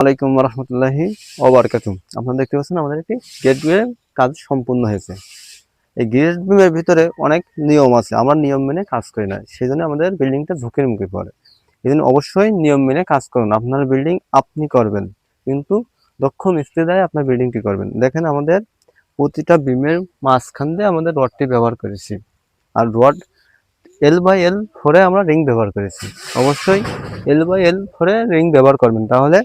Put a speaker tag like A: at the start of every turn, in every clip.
A: আলাইকুম রহমতুল্লাহি ওবরকাতুম আপনারা দেখতে পাচ্ছেন আমাদের একটি গেট বিমের কাজ সম্পূর্ণ হয়েছে। এই গেট বিমের ভিতরে অনেক নিয়ম আছে। আমরা নিয়ম মেনে কাজ করি না। সেই জন্য আমাদের বিল্ডিংটা ঝুঁকির মুখে পড়ে। এই জন্য অবশ্যই নিয়ম মেনে কাজ করুন। আপনার বিল্ডিং আপনি করবেন। কিন্তু দক্ষ মিস্ত্রি দ্বারা আপনার বিল্ডিংটি করবেন। দেখেন আমাদের প্রতিটা বিমের মাঝখান দিয়ে আমাদের রডটি ব্যবহার করেছি। আর রড এল বাই এল ফোরে আমরা রিং ব্যবহার করেছি। অবশ্যই এল বাই এল ফোরে রিং ব্যবহার করবেন। তাহলে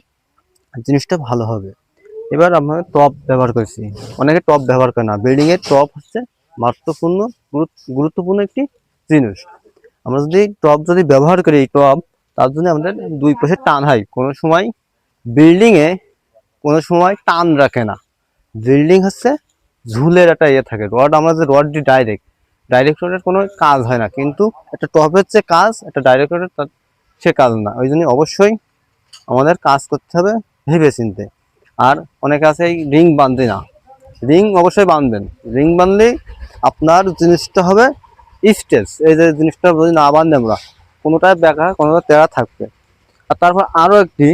A: জিনিসটা ভালো হবে। এবার আমরা টপ ব্যবহার করছি। অনেকে টপ ব্যবহার করে না। বিল্ডিং এর টপ হচ্ছে মাত্রপূর্ণ গুরুত্বপূর্ণ একটি জিনিস। আমরা যদি টপ যদি ব্যবহার করি এই টপ, তার জন্য আমাদের দুই পাশে টান হয়। কোনো সময় বিল্ডিং এ, কোনো সময় টান রাখে না। বিল্ডিং হচ্ছে ঝুলের একটা ইয়ে থাকে। রড আমরা যে রডটি ডাইরেক্ট ডাইরেক্ট রডের কোনো কাজ হয় না। কিন্তু একটা টপের যে কাজ, একটা ডাইরেক্ট রডের তার সে কাজ না। ওই জন্য অবশ্যই আমাদের কাজ করতে হবে। ভেবে চিনতে। আর অনেকে আছে, এই রিং বাঁধে না। রিং অবশ্যই বাঁধবেন রিং বাঁধলেই আপনার জিনিসটা হবে স্টেজ এই যে জিনিসটা যদি না বাঁধে আমরা কোনোটায় বেঁকা কোনোটা তেরা থাকবে। আর তারপর আরও একটি,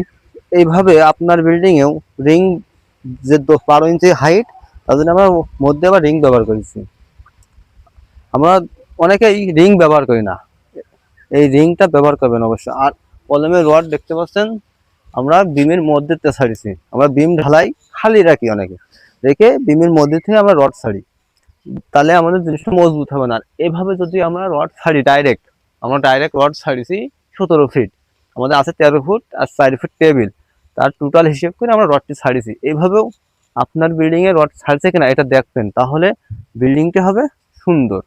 A: এইভাবে আপনার বিল্ডিংয়েও রিং যে বারো ইঞ্চি হাইট তার জন্য আমরা মধ্যে আবার রিং ব্যবহার করেছি। আমরা অনেকেই রিং ব্যবহার করি না। এই রিংটা ব্যবহার করবেন অবশ্যই। আর কলমের রড দেখতে পাচ্ছেন? আমরা বিমের মধ্যে ছাড়িছি। আমরা বিম ঢালাই খালি রাখি অনেকে। রেখে বিমের মধ্যে থেকে আমরা রড ছাড়ি। তাহলে আমাদের জিনিসটা মজবুত হবে না। এভাবে যদি আমরা রড ছাড়ি ডাইরেক্ট আমরা ডাইরেক্ট রড ছাড়িছি সতেরো ফিট আমাদের আছে তেরো ফুট আর চার ফুট টেবিল তার টোটাল হিসেব করে আমরা রডটি ছাড়িছি। এইভাবেও আপনার বিল্ডিংয়ে রড ছাড়ছে কিনা এটা দেখবেন। তাহলে বিল্ডিংটি হবে সুন্দর।